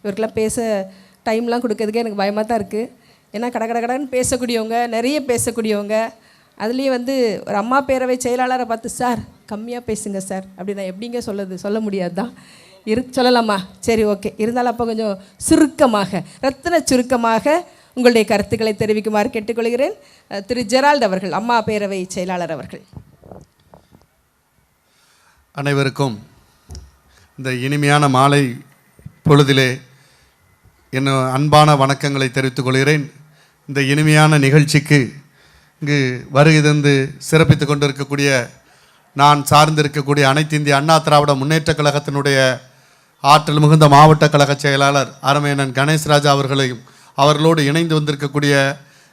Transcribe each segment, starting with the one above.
இவருக்கெல்லாம் பேச டைம்லாம் கொடுக்கறதுக்கே எனக்கு பயமாக தான் இருக்குது ஏன்னா கட கட கடன்னு பேசக்கூடியவங்க நிறைய பேசக்கூடியவங்க அதுலேயும் வந்து ஒரு அம்மா பேரவை செயலாளரை பார்த்து சார் கம்மியாக பேசுங்க சார். அப்படி நான் எப்படிங்க சொல்லுது? சொல்ல முடியாது? தான் இரு சொல்லலாமா? சரி ஓகே. இருந்தாலும் அப்போ கொஞ்சம் சுருக்கமாக ரத்தின சுருக்கமாக உங்களுடைய கருத்துக்களை தெரிவிக்குமாறு கேட்டுக்கொள்கிறேன். திரு ஜெரால்ட் அவர்கள் அம்மா பேரவை செயலாளர் அவர்கள். அனைவருக்கும் இந்த இனிமையான மாலை பொழுதிலே என் அன்பான வணக்கங்களை தெரிவித்துக் கொள்கிறேன். இந்த இனிமையான நிகழ்ச்சிக்கு இங்கு வருகை தந்து சிறப்பித்துக் கொண்டிருக்கக்கூடிய நான் சார்ந்திருக்கக்கூடிய அனைத்து இந்திய அண்ணா திராவிட முன்னேற்றக் கழகத்தினுடைய ஆற்றல் மிகுந்த மாவட்ட கழக செயலாளர் அருமையனன் கணேஷ்ராஜா அவர்களையும் அவர்களோடு இணைந்து வந்திருக்கக்கூடிய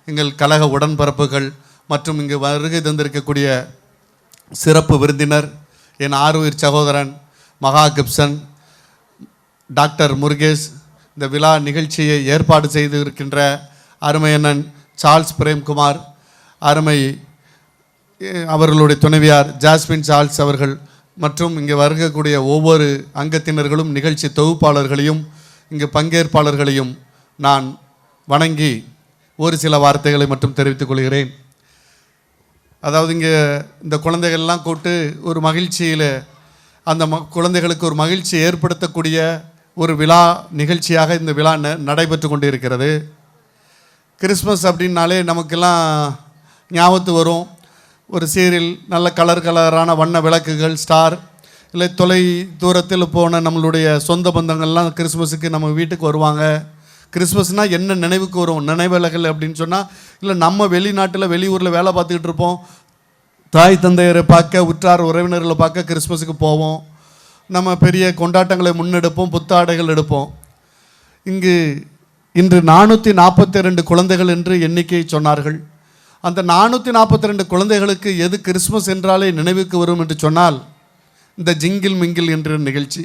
எங்கள் கழக உடன்பரப்புகள் மற்றும் இங்கு வருகை தந்திருக்கக்கூடிய சிறப்பு விருந்தினர் என் ஆறுயிர் சகோதரன் மகா கிப்சன் டாக்டர் முருகேஷ் இந்த விழா நிகழ்ச்சியை ஏற்பாடு செய்து இருக்கின்ற அருமையண்ணன் சார்ல்ஸ் பிரேம்குமார் அருமை அவர்களுடைய துணைவியார் ஜாஸ்மின் சார்ல்ஸ் அவர்கள் மற்றும் இங்கே வருகக்கூடிய ஒவ்வொரு அங்கத்தினர்களும் நிகழ்ச்சி தொகுப்பாளர்களையும் இங்கு பங்கேற்பாளர்களையும் நான் வணங்கி ஒரு சில வார்த்தைகளை மட்டும் தெரிவித்துக் கொள்கிறேன். அதாவது இங்கே இந்த குழந்தைகள்லாம் கூட்டு ஒரு மகிழ்ச்சியில் அந்த ம குழந்தைகளுக்கு ஒரு மகிழ்ச்சி ஏற்படுத்தக்கூடிய ஒரு விழா நிகழ்ச்சியாக இந்த விழா ந நடைபெற்று கொண்டு இருக்கிறது கிறிஸ்மஸ் அப்படின்னாலே நமக்கெல்லாம் ஞாபகத்து வரும். ஒரு சீரியல் நல்ல கலர் கலரான வண்ண விளக்குகள் ஸ்டார் இல்லை தொலை தூரத்தில் போன நம்மளுடைய சொந்த பந்தங்கள்லாம் கிறிஸ்மஸுக்கு நம்ம வீட்டுக்கு வருவாங்க. கிறிஸ்மஸ்னால் என்ன நினைவுக்கு வரும்? நினைவிலகல் அப்படின்னு சொன்னால் இல்லை நம்ம வெளிநாட்டில் வெளியூரில் வேலை பார்த்துக்கிட்டு இருப்போம். தாய் தந்தையரை பார்க்க உற்றார் உறவினர்களை பார்க்க கிறிஸ்மஸுக்கு போவோம். நம்ம பெரிய கொண்டாட்டங்களை முன்னெடுப்போம் புத்தாடைகள் எடுப்போம். இங்கு இன்று நானூற்றி நாற்பத்தி ரெண்டு குழந்தைகள் என்று எண்ணிக்கை சொன்னார்கள். அந்த நானூற்றி நாற்பத்தி ரெண்டு குழந்தைகளுக்கு எது கிறிஸ்மஸ் என்றாலே நினைவுக்கு வரும் என்று சொன்னால் இந்த ஜிங்கிள் மிங்கிள் என்ற நிகழ்ச்சி.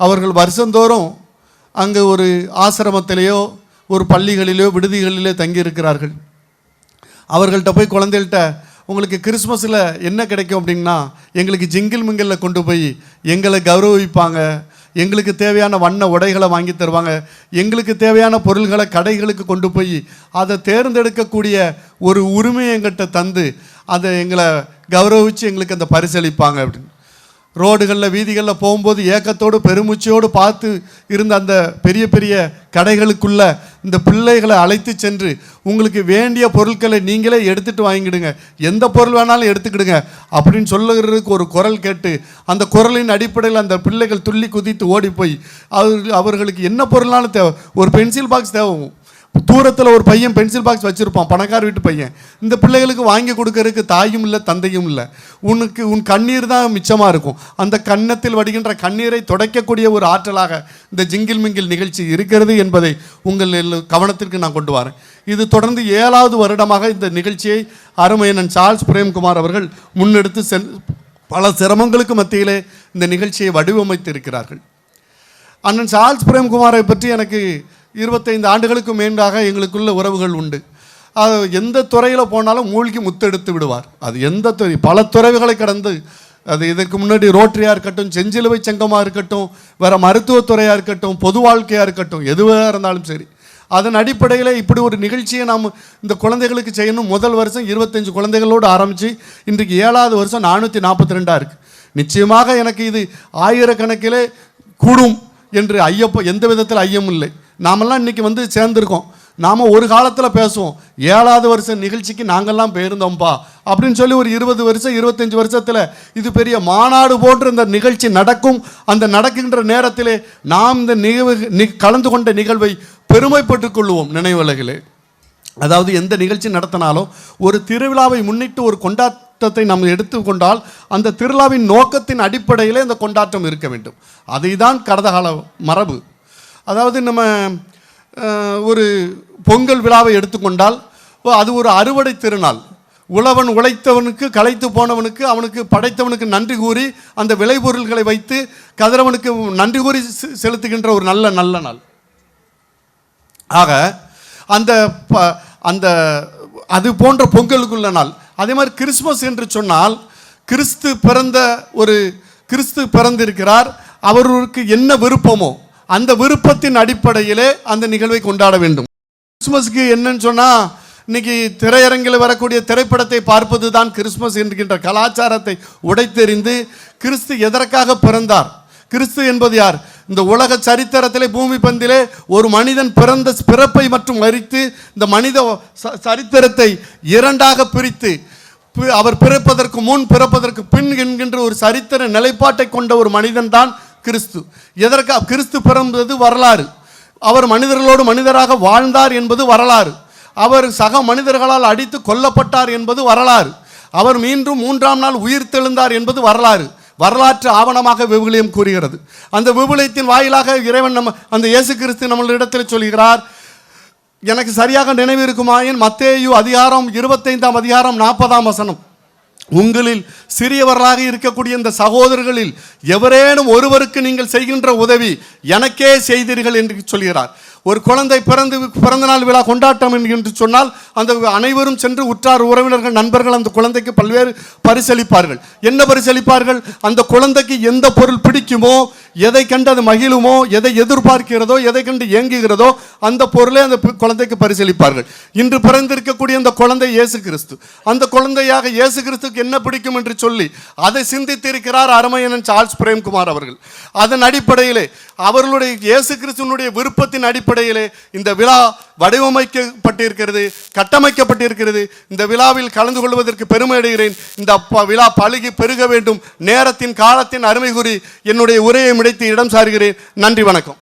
அவர்கள் வருஷந்தோறும் அங்கே ஒரு ஆசிரமத்திலேயோ ஒரு பள்ளிகளிலோ விடுதிகளிலோ தங்கியிருக்கிறார்கள். அவர்கள்ட்ட போய் குழந்தைகள்கிட்ட உங்களுக்கு கிறிஸ்மஸில் என்ன கிடைக்கும் அப்படின்னா எங்களுக்கு ஜிங்கிள் மிங்கிளில் கொண்டு போய் எங்களை கௌரவிப்பாங்க. எங்களுக்கு தேவையான வண்ண உடைகளை வாங்கி தருவாங்க. எங்களுக்கு தேவையான பொருள்களை கடைகளுக்கு கொண்டு போய் அதை தேர்ந்தெடுக்கக்கூடிய ஒரு உரிமையை எங்கிட்ட தந்து அதை எங்களை கௌரவித்து எங்களுக்கு அந்த பரிசளிப்பாங்க அப்படின்னு. ரோடுகளில் வீதிகளில் போகும்போது ஏக்கத்தோடு பெருமூச்சோடு பார்த்து இருந்த அந்த பெரிய பெரிய கடைகளுக்குள்ள இந்த பிள்ளைகளை அழைத்து சென்று உங்களுக்கு வேண்டிய பொருட்களை நீங்களே எடுத்துகிட்டு வாங்கிடுங்க. எந்த பொருள் வேணாலும் எடுத்துக்கிடுங்க. அப்படின்னு சொல்லுகிறதுக்கு ஒரு குரல் கேட்டு அந்த குரலின் அடிப்படையில் அந்த பிள்ளைகள் துள்ளி குதித்து ஓடி போய் அவர்களுக்கு என்ன பொருள்னாலும் தேவை. ஒரு பென்சில் பாக்ஸ் தேவை. தூரத்தில் ஒரு பையன் பென்சில் பாக்ஸ் வச்சுருப்பான் பணக்கார வீட்டு பையன். இந்த பிள்ளைகளுக்கு வாங்கி கொடுக்கறதுக்கு தாயும் இல்லை தந்தையும் இல்லை. உனக்கு உன் கண்ணீர் தான் மிச்சமாக இருக்கும். அந்த கன்னத்தில் வடிகின்ற கண்ணீரை துடைக்கக்கூடிய ஒரு ஆற்றலாக இந்த ஜிங்கில் மிங்கில் நிகழ்ச்சி இருக்கிறது என்பதை உங்கள் கவனத்திற்கு நான் கொண்டு வரேன். இது தொடர்ந்து ஏழாவது வருடமாக இந்த நிகழ்ச்சியை அருமையனன் சார்ல்ஸ் பிரேம்குமார் அவர்கள் முன்னெடுத்து சென் பல சிரமங்களுக்கு மத்தியிலே இந்த நிகழ்ச்சியை வடிவமைத்து இருக்கிறார்கள் அண்ணன் சார்ல்ஸ் பிரேம்குமாரை பற்றி எனக்கு இருபத்தைந்து ஆண்டுகளுக்கு மேண்டாக எங்களுக்குள்ள உறவுகள் உண்டு. அது எந்த துறையில் போனாலும் மூழ்கி முத்தெடுத்து விடுவார். அது எந்த துறை பல துறைகளை கடந்து அது இதற்கு முன்னாடி ரோட்டரியாக இருக்கட்டும் செஞ்சிலுவை சங்கமாக இருக்கட்டும் வேறு மருத்துவத்துறையாக இருக்கட்டும் பொது வாழ்க்கையாக இருக்கட்டும் எதுவாக இருந்தாலும் சரி அதன் அடிப்படையில் இப்படி ஒரு நிகழ்ச்சியை நாம் இந்த குழந்தைகளுக்கு செய்யணும். முதல் வருஷம் இருபத்தஞ்சு குழந்தைகளோடு ஆரம்பித்து இன்றைக்கு ஏழாவது வருஷம் நானூற்றி நாற்பத்தி ரெண்டாக இருக்குது நிச்சயமாக எனக்கு இது ஆயிரக்கணக்கிலே கூடும் என்று ஐயப்ப எந்த விதத்தில் ஐயம் இல்லை நாமெல்லாம் இன்னைக்கு வந்து சேர்ந்துருக்கோம். நாம் ஒரு காலத்தில் பேசுவோம். ஏழாவது வருஷ நிகழ்ச்சிக்கு நாங்கள்லாம் போயிருந்தோம்ப்பா அப்படின்னு சொல்லி ஒரு இருபது வருஷம் இருபத்தஞ்சி வருஷத்தில் இது பெரிய மாநாடு போன்ற இந்த நிகழ்ச்சி நடக்கும். அந்த நடக்கின்ற நேரத்திலே நாம் இந்த நிகழ்வு கலந்து கொண்ட நிகழ்வை பெருமைப்பட்டுக் கொள்வோம் நினைவுலகிலே அதாவது எந்த நிகழ்ச்சி நடத்தினாலும் ஒரு திருவிழாவை முன்னிட்டு ஒரு கொண்டாட்டத்தை நாம் எடுத்துக்கொண்டால் அந்த திருவிழாவின் நோக்கத்தின் அடிப்படையிலே அந்த கொண்டாட்டம் இருக்க வேண்டும். அதுதான் கடந்த கால மரபு. அதாவது நம்ம ஒரு பொங்கல் விழாவை எடுத்துக்கொண்டால் அது ஒரு அறுவடை திருநாள். உழவன் உழைத்தவனுக்கு களைத்து போனவனுக்கு அவனுக்கு படைத்தவனுக்கு நன்றி கூறி அந்த விளைபொருள்களை வைத்து கதிரவனுக்கு நன்றி கூறி செ- செலுத்துகின்ற ஒரு நல்ல நல்ல நாள். ஆக அந்த ப- அந்த அது போன்ற பொங்கலுக்குள்ள நாள். அதே மாதிரி கிறிஸ்மஸ் என்று சொன்னால் கிறிஸ்து பிறந்த ஒரு கிறிஸ்து பிறந்திருக்கிறார் அவருக்கு என்ன விருப்பமோ அந்த விருப்பத்தின் அடிப்படையிலே அந்த நிகழ்வை கொண்டாட வேண்டும். கிறிஸ்மஸ்க்கு என்னன்னு சொன்னால் இன்னைக்கு திரையரங்கில் வரக்கூடிய திரைப்படத்தை பார்ப்பது தான் கிறிஸ்மஸ் என்கின்ற கலாச்சாரத்தை உடைத்தெறிந்து கிறிஸ்து எதற்காக பிறந்தார்? கிறிஸ்து என்பது யார்? இந்த உலக சரித்திரத்திலே பூமி பந்திலே ஒரு மனிதன் பிறந்த பிறப்பை மற்றும் மறித்து இந்த மனித ச- சரித்திரத்தை இரண்டாக பிரித்து பி- அவர் பிறப்பதற்கு முன் பிறப்பதற்கு பின் என்கின்ற ஒரு சரித்திர நிலைப்பாட்டை கொண்ட ஒரு மனிதன் தான் கிறிஸ்து. எதற்காக கிறிஸ்து பிறந்தது வரலாறு. அவர் மனிதர்களோடு மனிதராக வாழ்ந்தார் என்பது வரலாறு. அவர் சக மனிதர்களால் அடித்து கொல்லப்பட்டார் என்பது வரலாறு. அவர் மீண்டும் மூன்றாம் நாள் உயிர் தெழுந்தார் என்பது வரலாறு. வரலாற்று ஆவணமாக விவிலியம் கூறுகிறது. அந்த விவிலியத்தின் வாயிலாக இறைவன் நம்ம அந்த இயேசு கிறிஸ்து நம்மளிடத்தில் சொல்கிறார். எனக்கு சரியாக நினைவு இருக்குமாயின் மத்தேயு அதிகாரம் இருபத்தைந்தாம் அதிகாரம் நாற்பதாம் வசனம். உங்களில் சிறியவர்களாக இருக்கக்கூடிய இந்த சகோதரர்களில் எவரேனும் ஒருவருக்கு நீங்கள் செய்கின்ற உதவி எனக்கே செய்தீர்கள் என்று சொல்கிறார். ஒரு குழந்தை பிறந்து பிறந்த நாள் விழா கொண்டாட்டம் என்று சொன்னால் அந்த அனைவரும் சென்று உற்றார் உறவினர்கள் நண்பர்கள் அந்த குழந்தைக்கு பல்வேறு பரிசளிப்பார்கள். என்ன பரிசளிப்பார்கள்? அந்த குழந்தைக்கு எந்த பொருள் பிடிக்குமோ எதை கண்டு அது மகிழுமோ எதை எதிர்பார்க்கிறதோ எதை கண்டு ஏங்குகிறதோ அந்த பொருளை அந்த குழந்தைக்கு பரிசளிப்பார்கள். இன்று பிறந்திருக்கக்கூடிய அந்த குழந்தை இயேசு கிறிஸ்து. அந்த குழந்தையாக இயேசு கிறிஸ்துக்கு என்ன பிடிக்கும் என்று சொல்லி அதை சிந்தித்திருக்கிறார் அருமையனன் சார்ல்ஸ் பிரேம்குமார் அவர்கள். அதன் அடிப்படையிலே அவர்களுடைய இயேசு கிறிஸ்துவனுடைய விருப்பத்தின் அடிப்படையில் இந்த விழா வடிவமைக்கப்பட்டிருக்கிறது கட்டமைக்கப்பட்டிருக்கிறது. இந்த விழாவில் கலந்து கொள்வதற்கு பெருமை அடைகிறேன். இந்த விழா பழுகி பெருக வேண்டும். நேரத்தின் காலத்தின் அருமை கூறி என்னுடைய உரையை முடித்து இடம் சாருகிறேன். நன்றி வணக்கம்.